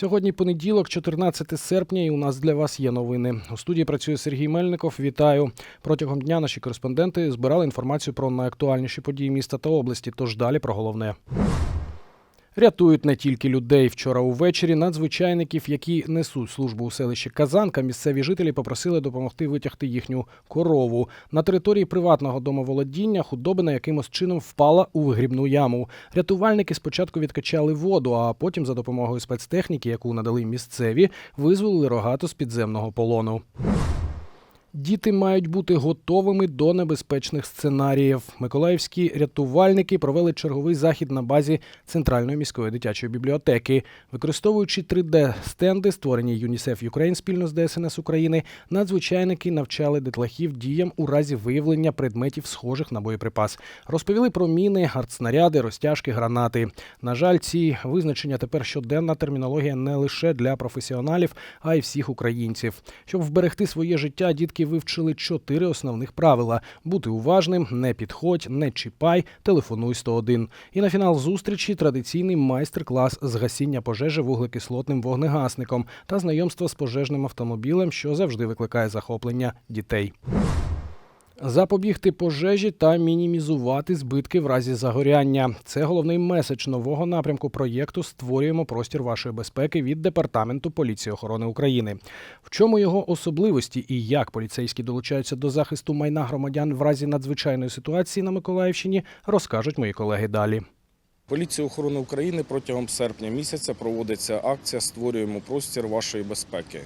Сьогодні понеділок, 14 серпня, і у нас для вас є новини. У студії працює Сергій Мельников. Вітаю. Протягом дня наші кореспонденти збирали інформацію про найактуальніші події міста та області. Тож далі про головне. Рятують не тільки людей. Вчора увечері надзвичайників, які несуть службу у селищі Казанка, місцеві жителі попросили допомогти витягти їхню корову. На території приватного домоволодіння худобина якимось чином впала у вигрібну яму. Рятувальники спочатку відкачали воду, а потім за допомогою спецтехніки, яку надали місцеві, визволили рогату з підземного полону. Діти мають бути готовими до небезпечних сценаріїв. Миколаївські рятувальники провели черговий захід на базі Центральної міської дитячої бібліотеки. Використовуючи 3D-стенди, створені ЮНІСЕФ Юкрейн спільно з ДСНС України, надзвичайники навчали дітлахів діям у разі виявлення предметів, схожих на боєприпас. Розповіли про міни, артснаряди, розтяжки, гранати. На жаль, ці визначення тепер щоденна термінологія не лише для професіоналів, а й всіх українців. Щоб вберегти своє життя, дітки вивчили чотири основних правила: бути уважним, не підходь, не чіпай, телефонуй 101. І на фінал зустрічі традиційний майстер-клас з гасіння пожежі вуглекислотним вогнегасником та знайомство з пожежним автомобілем, що завжди викликає захоплення дітей. Запобігти пожежі та мінімізувати збитки в разі загоряння. Це головний меседж нового напрямку проєкту Створюємо простір вашої безпеки від департаменту поліції охорони України. В чому його особливості і як поліцейські долучаються до захисту майна громадян в разі надзвичайної ситуації на Миколаївщині, розкажуть мої колеги далі. Поліція охорони України протягом серпня місяця проводиться акція Створюємо простір вашої безпеки.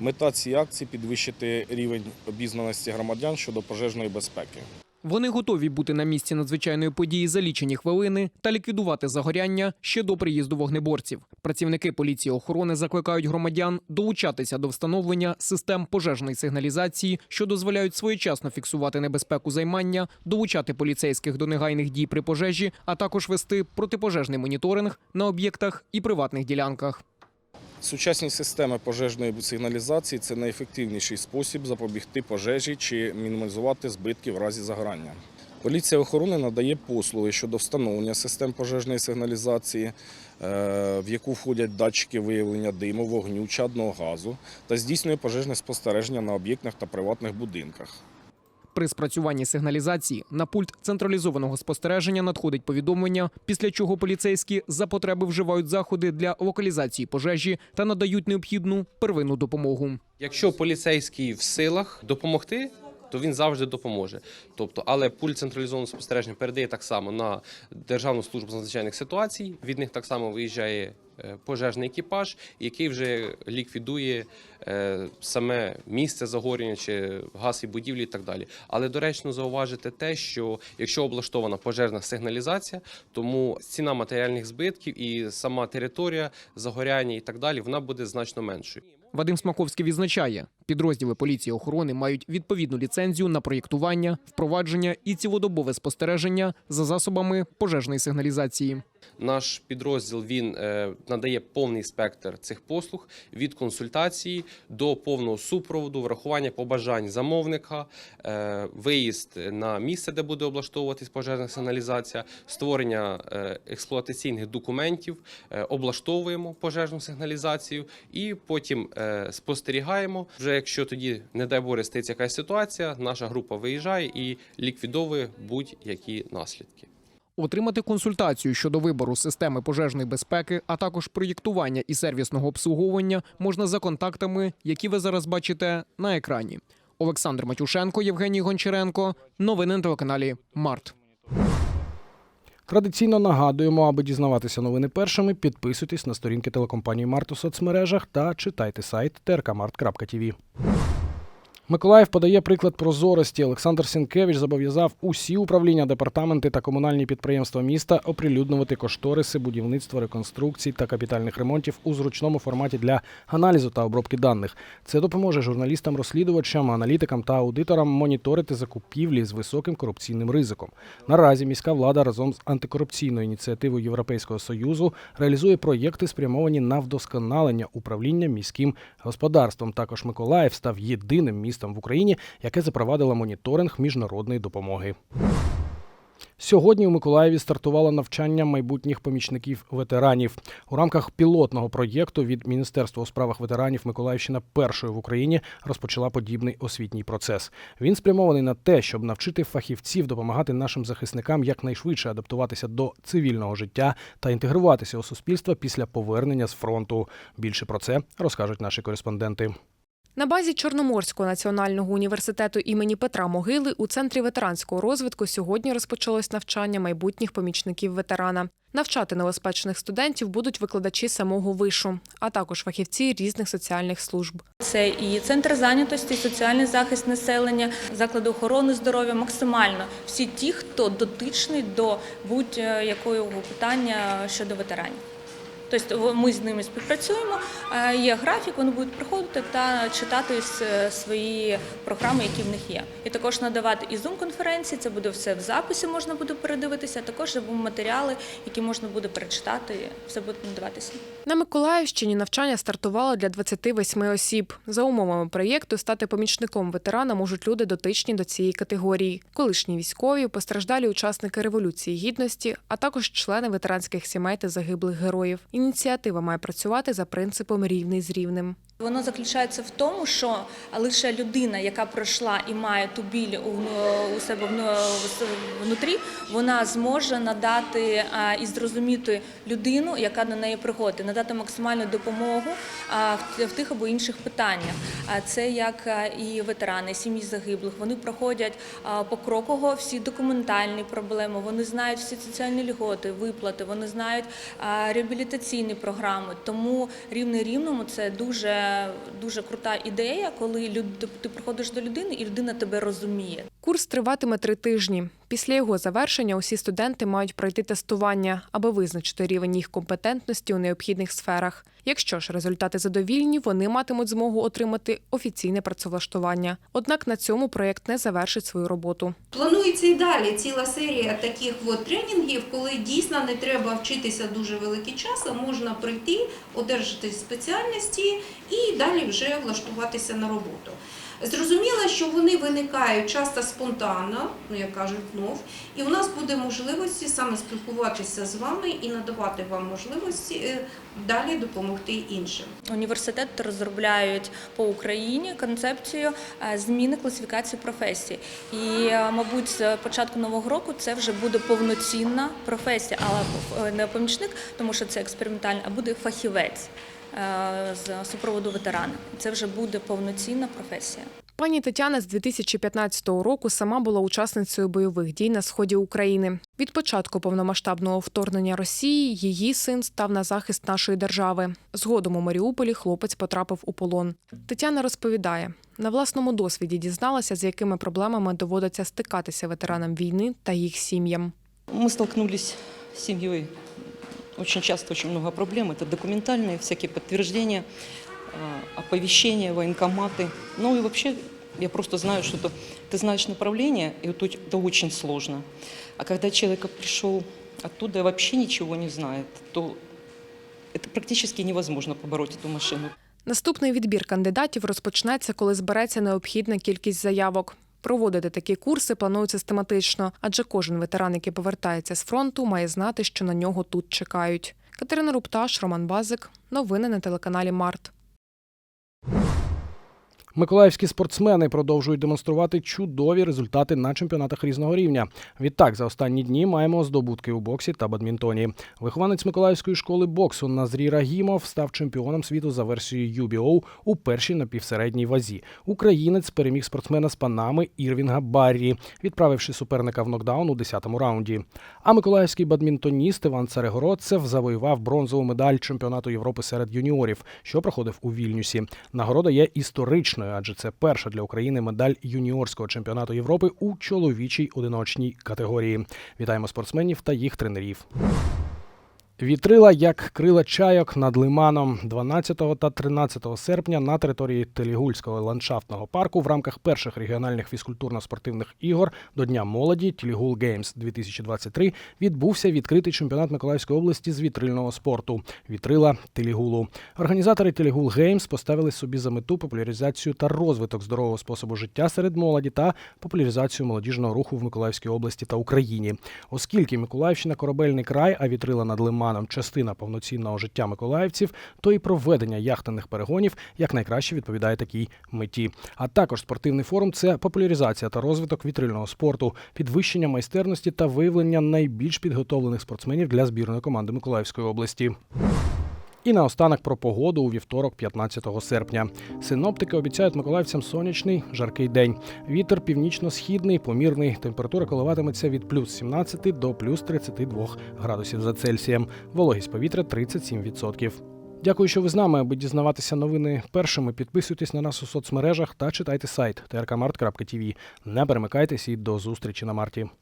Мета цієї акції підвищити рівень обізнаності громадян щодо пожежної безпеки. Вони готові бути на місці надзвичайної події за лічені хвилини та ліквідувати загоряння ще до приїзду вогнеборців. Працівники поліції охорони закликають громадян долучатися до встановлення систем пожежної сигналізації, що дозволяють своєчасно фіксувати небезпеку займання, долучати поліцейських до негайних дій при пожежі, а також вести протипожежний моніторинг на об'єктах і приватних ділянках. Сучасні системи пожежної сигналізації це найефективніший спосіб запобігти пожежі чи мінімізувати збитки в разі загорання. Поліція охорони надає послуги щодо встановлення систем пожежної сигналізації, е, в яку входять датчики виявлення диму, вогню, чадного газу та здійснює пожежне спостереження на об'єктах та приватних будинках. При спрацюванні сигналізації на пульт централізованого спостереження надходить повідомлення, після чого поліцейські за потреби вживають заходи для локалізації пожежі та надають необхідну первинну допомогу. Якщо поліцейський в силах допомогти, то він завжди допоможе. Тобто, але пульт централізованого спостереження передає так само на Державну службу з надзвичайних ситуацій. Від них так само виїжджає пожежний екіпаж, який вже ліквідує е, саме місце загоряння чи газ і будівлі і так далі. Але доречно зауважити те, що якщо облаштована пожежна сигналізація, тому ціна матеріальних збитків і сама територія загоряння і так далі, вона буде значно меншою. Вадим Смаковський відзначає, підрозділи поліції охорони мають відповідну ліцензію на проєктування, впровадження і цілодобове спостереження за засобами пожежної сигналізації. Наш підрозділ він е, надає повний спектр цих послуг від консультації до повного супроводу, врахування побажань замовника, е, виїзд на місце, де буде облаштовуватись пожежна сигналізація, створення е, експлуатаційних документів, облаштовуємо пожежну сигналізацію і потім спостерігаємо. Вже якщо тоді, не дай Боже, стається якась ситуація, наша група виїжджає і ліквідовує будь-які наслідки. Отримати консультацію щодо вибору системи пожежної безпеки, а також проєктування і сервісного обслуговування можна за контактами, які ви зараз бачите на екрані. Олександр Матюшенко, Євгеній Гончаренко. Новини на телеканалі Март. Традиційно нагадуємо, аби дізнаватися новини першими, підписуйтесь на сторінки телекомпанії Март у соцмережах та читайте сайт trkmart.tv. Миколаїв подає приклад прозорості. Олександр Сінкевич зобов'язав усі управління, департаменти та комунальні підприємства міста оприлюднювати кошториси будівництва, реконструкцій та капітальних ремонтів у зручному форматі для аналізу та обробки даних. Це допоможе журналістам, розслідувачам, аналітикам та аудиторам моніторити закупівлі з високим корупційним ризиком. Наразі міська влада разом з антикорупційною ініціативою Європейського союзу реалізує проєкти, спрямовані на вдосконалення управління міським господарством. Також Миколаїв став єдиним містом в Україні, яке запровадило моніторинг міжнародної допомоги. Сьогодні у Миколаєві стартувало навчання майбутніх помічників ветеранів у рамках пілотного проєкту від Міністерства у справах ветеранів Миколаївщина першою в Україні розпочала подібний освітній процес. Він спрямований на те, щоб навчити фахівців допомагати нашим захисникам якнайшвидше адаптуватися до цивільного життя та інтегруватися у суспільство після повернення з фронту. Більше про це розкажуть наші кореспонденти. На базі Чорноморського національного університету імені Петра Могили у центрі ветеранського розвитку сьогодні розпочалось навчання майбутніх помічників ветерана. Навчати новоспечених студентів будуть викладачі самого вишу, а також фахівці різних соціальних служб. Це і центр зайнятості, і соціальний захист населення, заклади охорони здоров'я, максимально всі ті, хто дотичний до будь-якого питання щодо ветеранів. Тобто ми з ними співпрацюємо. е, Є графік, вони будуть приходити та читати свої програми, які в них є. І також надавати і зум-конференції. Це буде все в записі, можна буде передивитися. а Також матеріали, які можна буде перечитати. Все буде надаватися. На Миколаївщині навчання стартувало для 28 осіб. За умовами проєкту стати помічником ветерана можуть люди дотичні до цієї категорії: колишні військові, постраждалі учасники революції гідності, а також члени ветеранських сімей та загиблих героїв. Ініціатива має працювати за принципом рівний з рівним. Воно заключається в тому, що лише людина, яка пройшла і має ту біль у, себе вну- внутрі, вона зможе надати і зрозуміти людину, яка до неї приходить, надати максимальну допомогу в, тих або інших питаннях. Це як і ветерани, сім'ї загиблих. Вони проходять покроково всі документальні проблеми. Вони знають всі соціальні льготи, виплати. Вони знають а, реабілітаційні програми. Тому рівний рівному це дуже дуже крута ідея, коли ти приходиш до людини і людина тебе розуміє. Курс триватиме три тижні. Після його завершення усі студенти мають пройти тестування, аби визначити рівень їх компетентності у необхідних сферах. Якщо ж результати задовільні, вони матимуть змогу отримати офіційне працевлаштування. Однак на цьому проєкт не завершить свою роботу. Планується і далі ціла серія таких от тренінгів, коли дійсно не треба вчитися дуже великий час, а можна прийти, одержати спеціальності і далі вже влаштуватися на роботу. Зрозуміло, що вони виникають часто спонтанно, ну як кажуть, знов, і у нас буде можливості саме спілкуватися з вами і надавати вам можливості е, далі допомогти іншим. Університет розробляють по Україні концепцію е, зміни класифікації професій. І, е, мабуть, з початку нового року це вже буде повноцінна професія, але не помічник, тому що це експериментальний, а буде фахівець з супроводу ветерана. Це вже буде повноцінна професія. Пані Тетяна з 2015 року сама була учасницею бойових дій на сході України. Від початку повномасштабного вторгнення Росії її син став на захист нашої держави. Згодом у Маріуполі хлопець потрапив у полон. Тетяна розповідає, на власному досвіді дізналася, з якими проблемами доводиться стикатися ветеранам війни та їх сім'ям. Мы столкнулись с семьей. Очень часто очень много проблем. Это документальные всякие подтверждения, а, оповещения, военкоматы. Ну и вообще я просто знаю, что это, ты знаешь направление, и вот это очень сложно. А когда человек пришел оттуда и вообще ничего не знает, то это практически невозможно побороть эту машину. Наступний відбір кандидатів розпочнеться, коли збереться необхідна кількість заявок. Проводити такі курси планують систематично, адже кожен ветеран, який повертається з фронту, має знати, що на нього тут чекають. Катерина Рупташ, Роман Базик. Новини на телеканалі Март. Миколаївські спортсмени продовжують демонструвати чудові результати на чемпіонатах різного рівня. Відтак, за останні дні маємо здобутки у боксі та бадмінтоні. Вихованець Миколаївської школи боксу Назрій Рагімов став чемпіоном світу за версією UBO у першій напівсередній вазі. Українець переміг спортсмена з Панами Ірвінга Баррі, відправивши суперника в нокдаун у 10-му раунді. А миколаївський бадмінтоніст Іван Царегородцев завоював бронзову медаль чемпіонату Європи серед юніорів, що проходив у Вільнюсі. Нагорода є історичною, адже це перша для України медаль юніорського чемпіонату Європи у чоловічій одиночній категорії. Вітаємо спортсменів та їх тренерів. Вітрила як крила чайок над лиманом 12 та 13 серпня на території Телігульського ландшафтного парку в рамках перших регіональних фізкультурно-спортивних ігор до Дня молоді Телігул Геймс 2023 відбувся відкритий чемпіонат Миколаївської області з вітрильного спорту Вітрила Телігулу. Організатори Телігул Геймс поставили собі за мету популяризацію та розвиток здорового способу життя серед молоді та популяризацію молодіжного руху в Миколаївській області та Україні. Оскільки Миколаївщина корабельний край, а вітрила над лиманом частина повноцінного життя миколаївців, то і проведення яхтених перегонів якнайкраще відповідає такій меті. А також спортивний форум це популяризація та розвиток вітрильного спорту, підвищення майстерності та виявлення найбільш підготовлених спортсменів для збірної команди Миколаївської області. І наостанок про погоду у вівторок, 15 серпня. Синоптики обіцяють миколаївцям сонячний жаркий день. Вітер північно-східний, помірний. Температура коливатиметься від плюс 17 до плюс 32 градусів за Цельсієм. Вологість повітря 37%. Дякую, що ви з нами. Аби дізнаватися новини першими, підписуйтесь на нас у соцмережах та читайте сайт trkmart.tv. Не перемикайтесь і до зустрічі на марті.